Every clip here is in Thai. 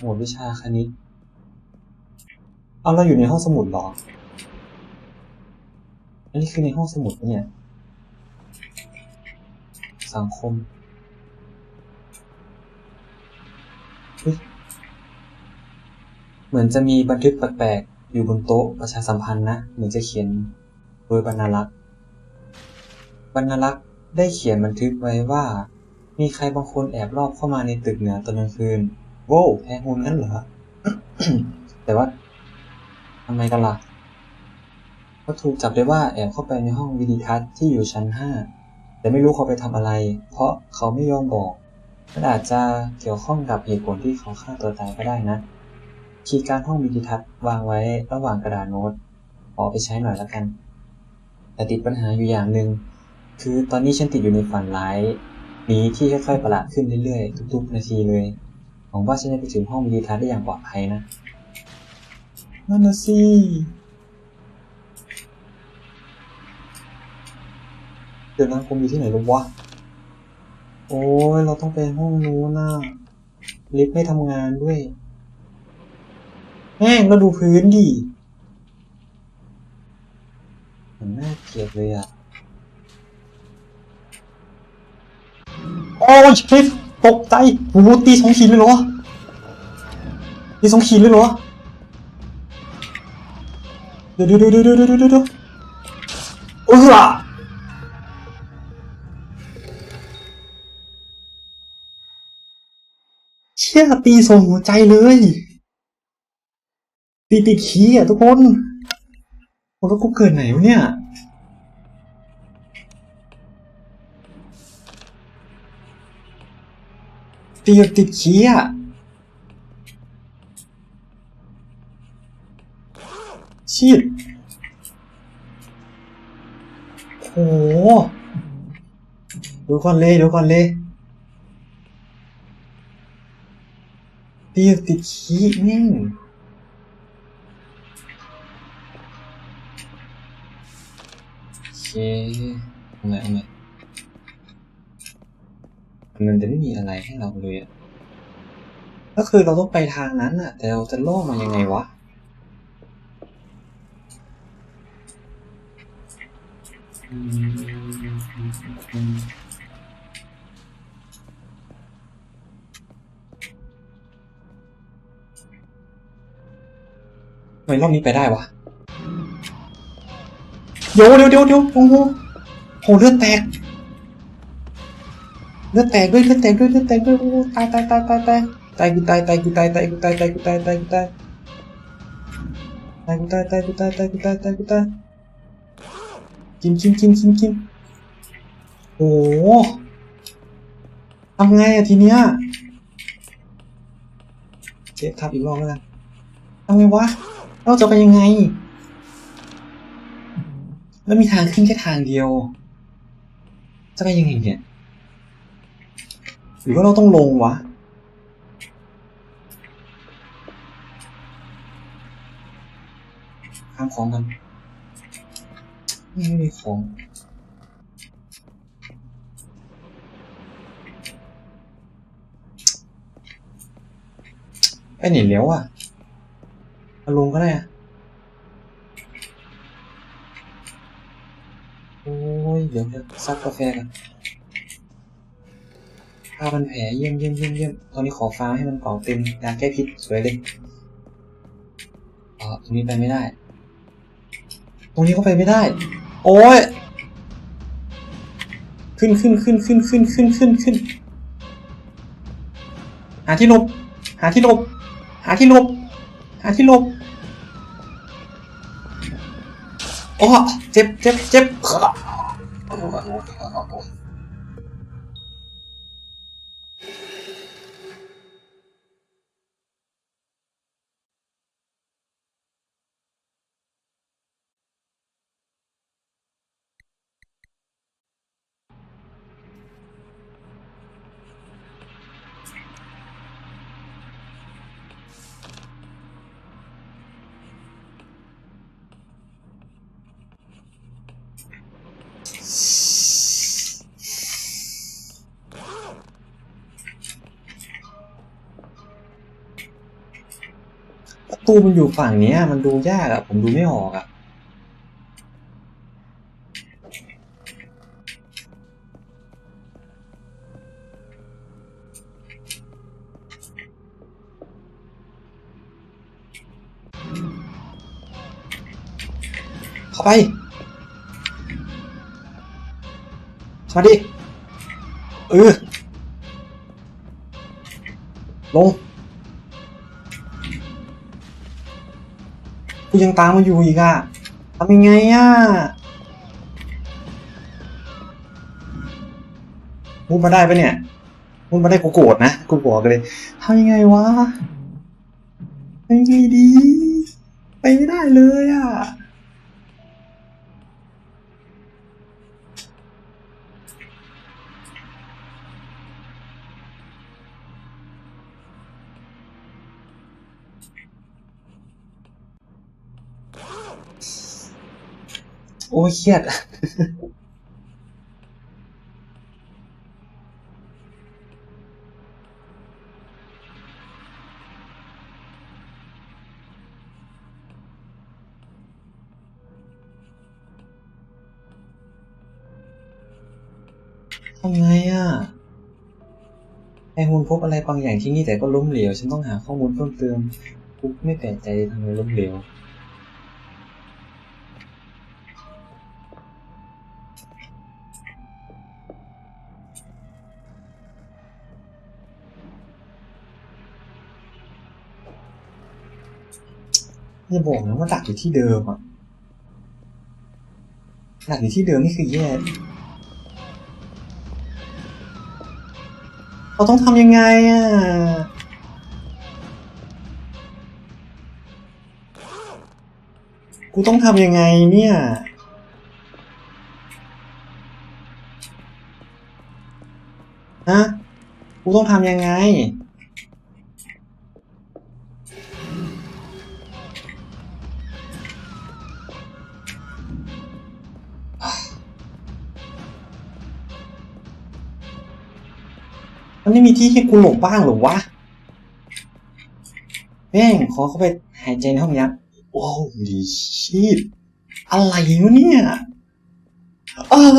หมวดวิชาคณิตเอาเราอยู่ในห้องสมุดหรอ อันนี้คือในห้องสมุดเนี่ย สังคมเหมือนจะมีบันทึกแปลกๆอยู่บนโต๊ะประชาสัมพันธ์นะ เหมือนจะเขียนโดยบรรณารักษ์บรรณารักษ์ได้เขียนบันทึกไว้ว่า มีใครบางคนแอบลอบเข้ามาในตึกเหนือตอนกลางคืน โว้แพ้หุ่นงั้นเหรอ แต่ว่าทำไมกันล่ะเขาถูกจับได้ว่าแอบเข้าไปในห้องวิดีทัศน์ที่อยู่ชั้นห้าแต่ไม่รู้เขาไปทำอะไร เพราะเขาไม่ยอมบอกมันอาจจะเกี่ยวข้องกับเหตุผลที่เขาฆ่าตัวตายก็ได้นะ คีย์การห้องวิดีทัศน์วางไว้ระหว่างกระดาษโน้ต ขอไปใช้หน่อยละกัน แต่ติดปัญหาอยู่อย่างหนึ่ง คือตอนนี้ฉันติดอยู่ในฝันร้าย นี้ที่ค่อยๆประหลาดขึ้นเรื่อยๆ ทุกๆ นาทีเลย หวังว่าฉันจะไปถึงห้องวิดีทัศน์ได้อย่างปลอดภัยนะนั่นนะสิเดี๋ยวนะผมอยู่ที่ไหนรู้วะ โอ้ยเราต้องไปห้องนู้นน่ะลิฟต์ไม่ทำงานด้วยแม่งเราดูพื้นดิมันน่าเกลียดเลยอะ โอ้ยคลิฟ ตกใจโอ้โหตีสองขีดเลยเหรอตีสองขีดเลยเหรอเดี๋ยวเดี๋ยวเดี๋ยวเดี๋ยวเดี๋ยวเดี๋ยวเดี๋ยวเออเชี่ยตีส่งหัวใจเลย ตีติดขี้อะทุกคนโอ้แล้วกูเกิดไหนวะเนี่ย ตีแบบติดขี้อะชีดโหดูก่อนเลยดูก่อนเลยตีแบบติดขี้แม่งโอเคเอาไหมเอาไหม มันจะไม่มีอะไรให้เราเลยก็คือเราต้องไปทางนั้นอะแต่เราจะล่อมายังไงวะทำไมรอบนี้ไปได้วะเดี๋ยวเดี๋ยวเดี๋ยวเดี๋ยวโอ้โหโหเลือดแตก เลือดแตกด้วยเลือดแตกด้วยเลือดแตกด้วยโอ้ตายตายตายตายตายตายกูตายตายกูตายตายกูตายตายกูตายตายกูตายตายกูตายตายกูตายตายกูตายตายกูตายกินกินกินกินกินโอ้ทำไงอะทีเนี้ยเจ็บทับอีกรอบแล้วกันทำไงวะเราจะไปยังไง แล้วมีทางขึ้นแค่ทางเดียว จะไปยังไงเนี่ย หรือว่าเราต้องลงวะ ข้ามของกัน ไม่มีของไปไหนแล้วอะเอาลงก็ได้อะโอ้ย เดี๋ยวเดี๋ยวซักกาแฟกัน ผ้ามันแผลเยี่ยมเยี่ยมเยี่ยมเยี่ยมตอนนี้ขอฟ้าให้มันเป่าเต็มยาแก้พิษสวยเลยอ๋อตรงนี้ไปไม่ได้ ตรงนี้ก็ไปไม่ได้ โอ้ยขึ้นขึ้นขึ้นขึ้นขึ้นขึ้นขึ้นขึ้นหาที่หลบหาที่หลบหาที่หลบหาที่หลบโอ้เจ็บเจ็บเจ็บ ตู้มันอยู่ฝั่งเนี้ย มันดูยากอะผมดูไม่ออกอะเข้าไปเข้ามาดิเออลง ยังตามมาอยู่อีกอะทำยังไงอะมุดมาได้ปะเนี่ยมุดมาได้กูโกรธนะกูบอกเลยทำยังไงวะทำยังไงดี ไปไม่ได้เลยอะ อ้ยเครียดทำไงอะไอฮุนพบอะไรบางอย่างที่นี่แต่ก็ล้มเหลว ฉันต้องหาข้อมูลเพิ่มเติมกูไม่แปลกใจทำไมล้มเหลว อย่าบอกนะว่าดักอยู่ที่เดิมอะดักอยู่ที่เดิมนี่คือแย่เราต้องทำยังไงอะกูต้องทำยังไงเนี่ยฮะกูต้องทำยังไง มันไม่มีที่ให้กูหลบบ้างหรอวะ แม่งขอเข้าไปหายใจในห้องยักษ์โอ้ดีชีพอะไรวะเนี่ยเออ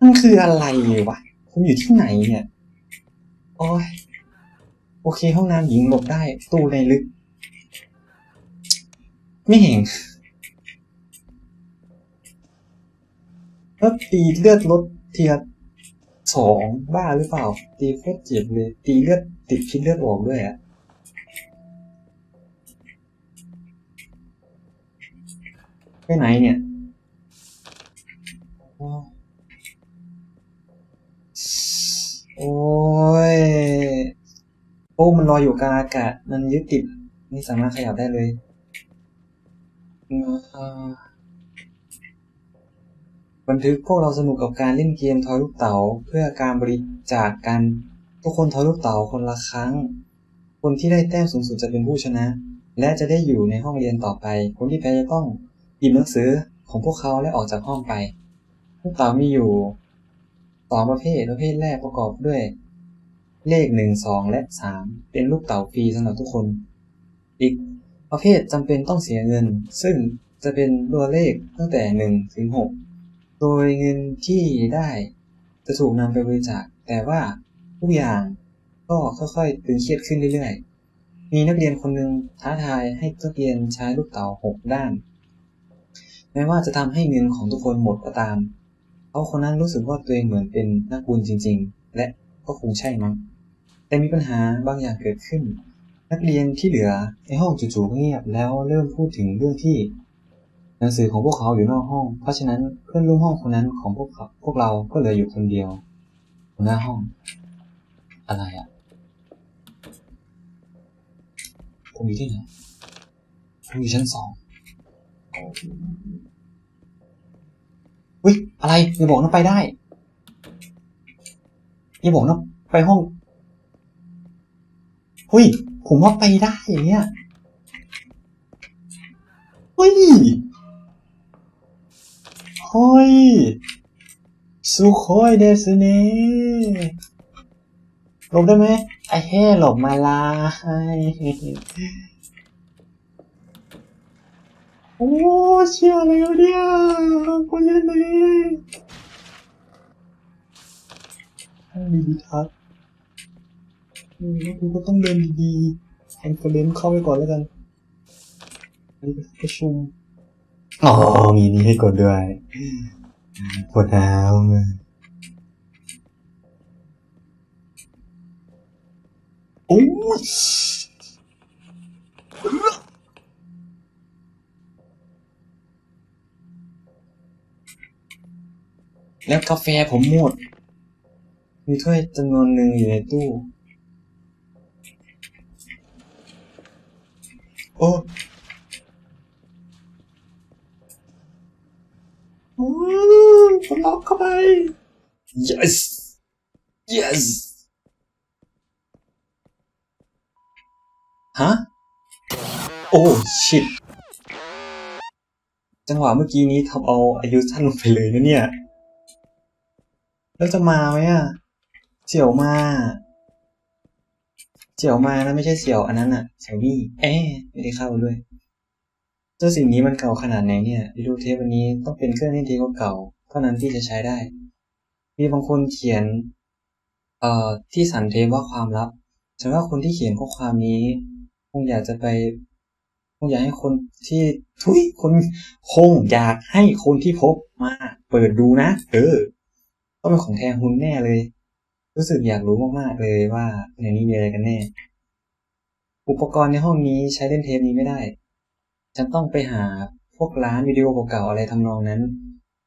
มันคืออะไรวะผมอยู่ที่ไหนเนี่ย โอ้ย โอเคห้องน้ำหญิงหลบได้ ตู้ในลึก ไม่เห็น แล้วตีเลือดลดเทียร์สองบ้าหรือเปล่า ตีโคตรเจ็บเลย ตีเลือดติดพิษเลือดออกด้วยอะไปไหนเนี่ยโอ้ยโอ้มันลอยอยู่กลางอากาศ มันยึดติดไม่สามารถขยับได้เลยอ่า บันทึกพวกเราสนุกกับการเล่นเกมทอยลูกเต๋าเพื่อการบริจาคกันทุกคนทอยลูกเต๋าคนละครั้ง คนที่ได้แต้มสูงสุดจะเป็นผู้ชนะ และจะได้อยู่ในห้องเรียนต่อไป คนที่แพ้จะต้องหยิบหนังสือของพวกเขาและออกจากห้องไปลูกเต๋ามีอยู่สองประเภทประเภทแรกประกอบด้วย เลขหนึ่งสองและสามเป็นลูกเต๋าฟรีสำหรับทุกคน อีกประเภทจำเป็นต้องเสียเงิน ซึ่งจะเป็นตัวเลขตั้งแต่หนึ่งถึงหก โดยเงินที่ได้จะถูกนำไปบริจาค แต่ว่าทุกอย่างก็ค่อยๆตึงเครียดขึ้นเรื่อยๆ มีนักเรียนคนหนึ่งท้าทายให้นักเรียนใช้ลูกเต๋าหกด้าน แม้ว่าจะทำให้เงินของทุกคนหมดก็ตาม เขาคนนั้นรู้สึกว่าตัวเองเหมือนเป็นนักบุญจริง ๆ และก็คงใช่มั้ง แต่มีปัญหาบางอย่างเกิดขึ้น นักเรียนที่เหลือในห้องจู่ๆเงียบแล้วเริ่มพูดถึงเรื่องที่ หนังสือของพวกเขาอยู่นอกห้อง เพราะฉะนั้นเพื่อนร่วมห้องคนนั้นของพวกเขาพวกเราก็เหลืออยู่คนเดียวหัวหน้าห้อง อะไรอะผมอยู่ที่ไหนผมอยู่ชั้นสองอุ้ยอะไรอย่าบอกนะไปได้อย่าบอกนะไปห้องเฮ้ย ผมว่าไปได้เนี่ยเฮ้ย เฮ้ยสุโคยเดสเน่หลบได้ไหมไอ้แห่หลบมาลายโอ้เชี่ยอะไรวะเนี่ยคนเล่นเลยดีดีทักอืมแล้วกูก็ต้องเดินดีๆคอนเฟอเรนเข้าไปก่อนแล้วกันอันนี้เป็นประชุม อ๋อมีนี้ให้กดด้วยปวดน้ำโอ้ยแล้วกาแฟผมหมด มีถ้วยจำนวนหนึ่งอยู่ในตู้ โอ้ โอ้ยปล็อกเข้าไป yes yes ฮะ โอ้ชิตจังหวะเมื่อกี้นี้ทำเอาอายุสั้นลงไปเลยนะเนี่ย แล้วจะมาไหมอะ เสี่ยวมา เสี่ยวมานะไม่ใช่เสี่ยวอันนั้นอะ เสี่ยวนี่ เอ๊ไม่ได้เข้าด้วย เจ้าสิ่งนี้มันเก่าขนาดไหนเนี่ยวิดีโอเทปวันนี้ต้องเป็นเครื่องเล่นเทปเก่า เท่านั้นที่จะใช้ได้ มีบางคนเขียน เอ่อ ที่สันเทปว่าความลับฉันว่าคนที่เขียนข้อความนี้ คงอยากจะไป คงอยากให้คนที่ทุยคนคงอยากให้คนที่พบมาเปิดดูนะ เออต้องเป็นของแทนคุณแน่เลย รู้สึกอยากรู้มากๆเลยว่าในนี้มีอะไรกันแน่ อุปกรณ์ในห้องนี้ใช้เล่นเทปนี้ไม่ได้ ฉันต้องไปหาพวกร้านวิดีโอเก่าๆอะไรทำนองนั้น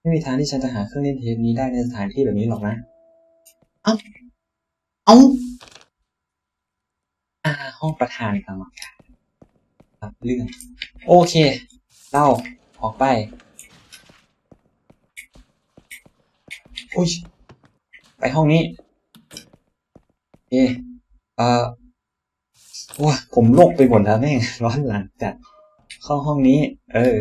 ไม่มีทางที่ฉันจะหาเครื่องเล่นเทปนี้ได้ในสถานที่แบบนี้หรอกนะ เอ้า เอ้าอ่า ห้องประธานกรรมการรับเรื่อง โอเค เล่า ออกไป อุ้ย ไปห้องนี้ เอเอ่อว้าผมโลกไปหมดแล้วแม่ง ร้อนหลังจัด เข้าห้องนี้ เออ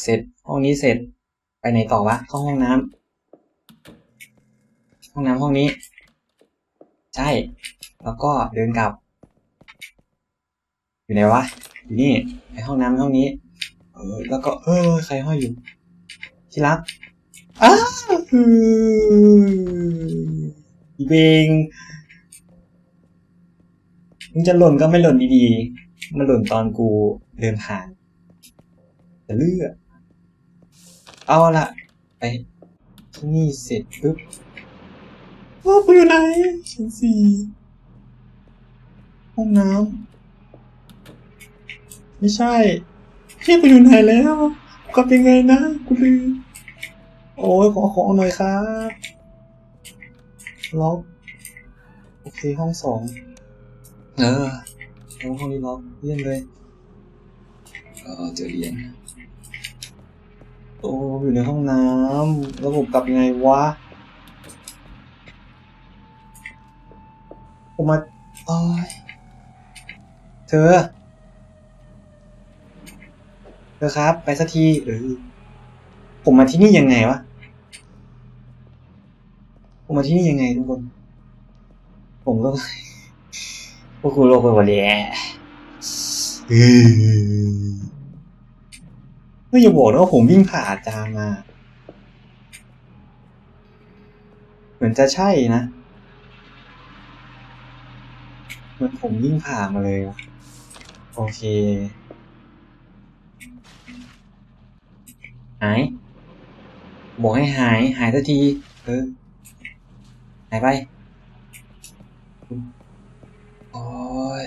เสร็จห้องนี้เสร็จ ไปไหนต่อวะ เข้าห้องน้ำห้องน้ำห้องนี้ ใช่ แล้วก็เดินกลับ อยู่ไหนวะ อยู่นี่ไปห้องน้ำห้องนี้ เออ แล้วก็ เออ ใครห้อยอยู่ ที่รักอ้าวเบงมึงจะหล่นก็ไม่หล่นดีๆ มาหล่นตอนกูเดินผ่านจะเลือกเอาละไปที่นี่เสร็จปุ๊บว่ากูอยู่ไหนชั้นสี่ห้องน้ำไม่ใช่พี่กูอยู่ไหนแล้วก็เป็นไงนะกูลืมโอ้ยขอของหน่อยครับล็อกโอเคห้องสองเออ ห้องห้องนี้ล็อกเยี่ยมเลยเออเจอเรียนโอ้อยู่ในห้องน้ำแล้วผมกลับยังไงวะผมมาโอ้ยเธอ เธอครับ ไปสักทีเออผมมาที่นี่ยังไงวะ ผมมาที่นี่ยังไงทุกคน ผมก็ วกคุณโลกไปหมดเลยเออไม่อย่าบอกนะว่าผมวิ่งผ่าอาจารย์มา เหมือนจะใช่นะมือนผมวิ่งผ่ามาเลยวะโอเคหาย บอกให้หาย หายสักที เออ หายไป โอ้ย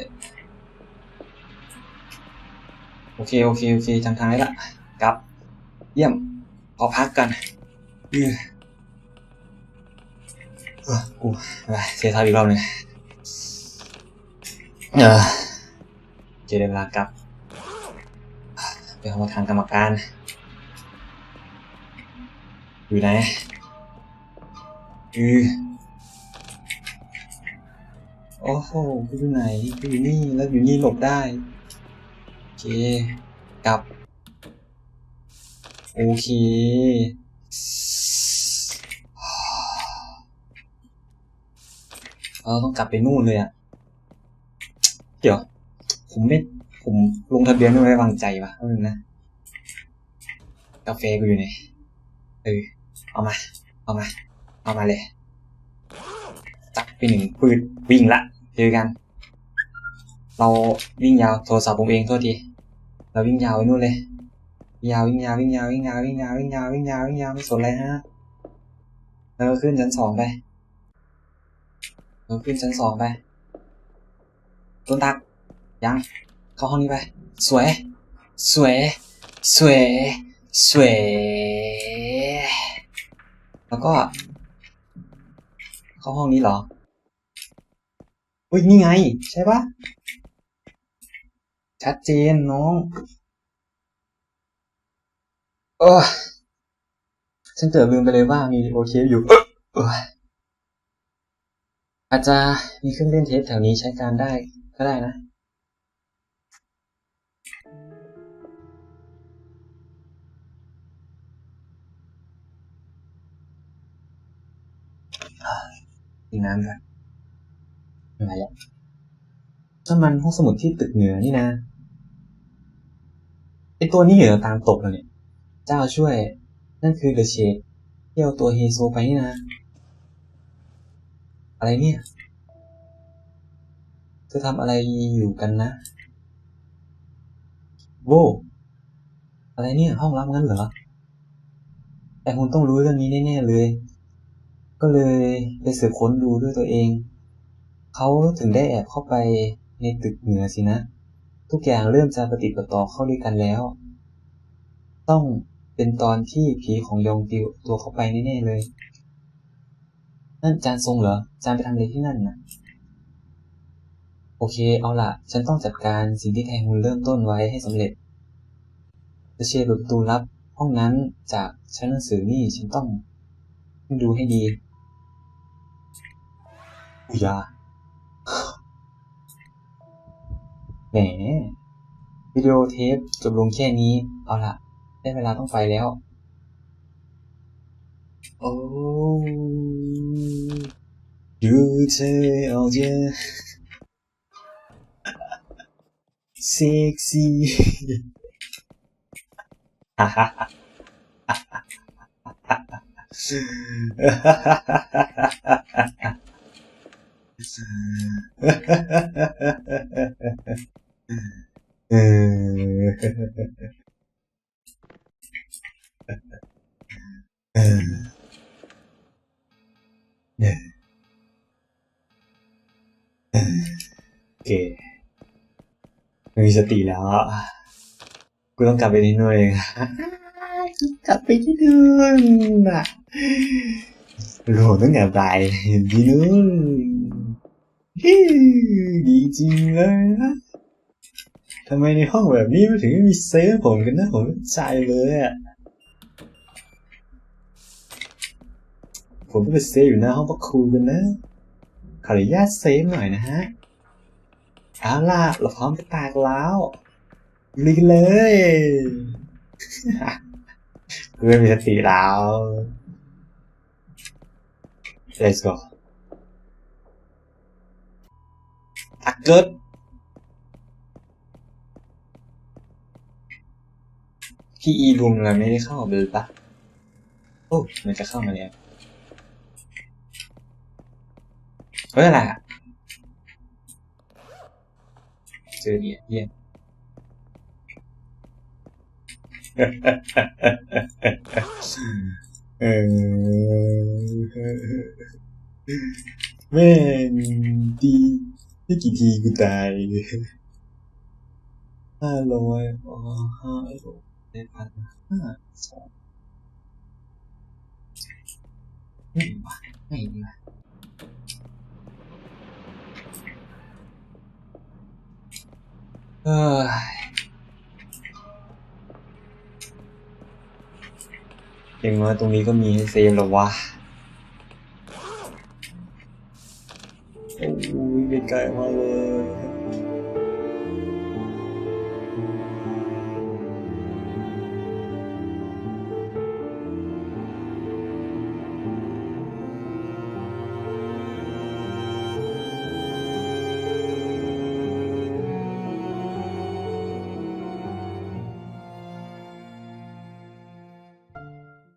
โอเค โอเค โอเคจำทางได้ละกลับ เยี่ยมขอพักกันเออเออกูไปเสียท่าอีกรอบหนึ่งเออเจอเวลากลับไปห้อทางกรรมการ อยู่ไหนอือ โอ้โหกูอยู่ไหนกูอยู่นี่แล้วอยู่นี่หลบได้ โอเค กลับ โอเค เราต้องกลับไปนู่นเลยอะเดี๋ยว ผมไม่ ผมลงทะเบียนไม่ไว้วางใจวะเออนะ กาแฟกูอยู่ไหนเออ เอามา เอามา เอามาเลยจับไปหนึ่งปืนวิ่งละ เจอกัน เราวิ่งยาวโทรศัพท์ผมเองโทษทีเราวิ่งยาวไปนู่นเลยยาววิ่งยาววิ่งยาววิ่งยาววิ่งยาววิ่งยาววิ่งยาววิ่งยาวไม่สนอะไรฮะเราขึ้นชั้นสองไปเราขึ้นชั้นสองไปต้นตักยังเข้าห้องนี้ไป สวย สวย สวย สวย แล้วก็ เข้าห้องนี้เหรอ อุ้ย นี่ไง ใช่ปะชัดเจนน้อง เออฉันเกือบลืมไปเลยว่ามีโอเคอยู่ออาจจะมีเครื่องเล่นเทปแถวนี้ใช้การได้ก็ได้นะกินน้ำด้วย อะไรอะนั่นมันห้องสมุดที่ตึกเหนือนี่นะไอตัวนี้เหนือตามตกแล้วเนี่ย เจ้าช่วย นั่นคือเดอะเชดที่เอาตัวเฮโซไปนี่นะ อะไรเนี่ยเธอทำอะไรอยู่กันนะ โว้อะไรเนี่ยห้องลับงั้นเหรอ แต่คุณต้องรู้เรื่องนี้แน่ๆเลย ก็เลยไปสืบค้นดูด้วยตัวเอง เขาถึงได้แอบเข้าไปในตึกเหนือสินะ ทุกอย่างเริ่มจะปฏิดประต่อเข้าด้วยกันแล้ว ต้องเป็นตอนที่ผีของยองติวตัวเข้าไปแน่ๆเลย นั่นจานทรงเหรอ จานไปทำอะไรที่นั่นน่ะ โอเค เอาล่ะฉันต้องจัดการสิ่งที่แทงฮุนเริ่มต้นไว้ให้สำเร็จจะเชยร์หลุดตูลับห้องนั้นจากชั้นหนังสือนี่ฉันต้องดูให้ดีอุยา แหมวิดีโอเทปจบลงแค่นี้ เอาละได้เวลาต้องไฟแล้ว โอ้ดูเธอออกเยอะเซ็กซี่ฮ่าฮ่าฮ่าฮ่าฮ่าฮ่าฮ่าฮ่า เออเออเนี่ยเออโอเคมีสติแล้วอะกูต้องกลับไปที่นู่นเองกลับไปที่นู่นน่ะโหลตั้งแต่บ่ายที่นู่น ฮิดีจริงเลยนะทำไมในห้องแบบนี้มันถึงไม่มีเซฟผมกันนะ ผมไม่ใจเลยอะผมต้องไปเซฟอยู่หน้าห้องพระครูกันนะขออนุญาตเซฟหน่อยนะฮะเอาล่ะเราพร้อมจะแตกแล้วลุยกันเลยกูไม่มีสติแล้ว let's go ทักเกิดพี่อีรวมเราไม่ได้เข้าเลยปะโอ้มันจะเข้ามาแล้วเฮ้ยอะไรอะเจอเนี่ยเยี่ยมเออแม่งดี ไม่กี่ทีกูตายห้าร้อยอ๋อห้าร้อยได้พันห้าสองไม่ดีวะไม่ดีวะเออย่างน้อยตรงนี้ก็มีให้เซฟแล้ววะ โอ้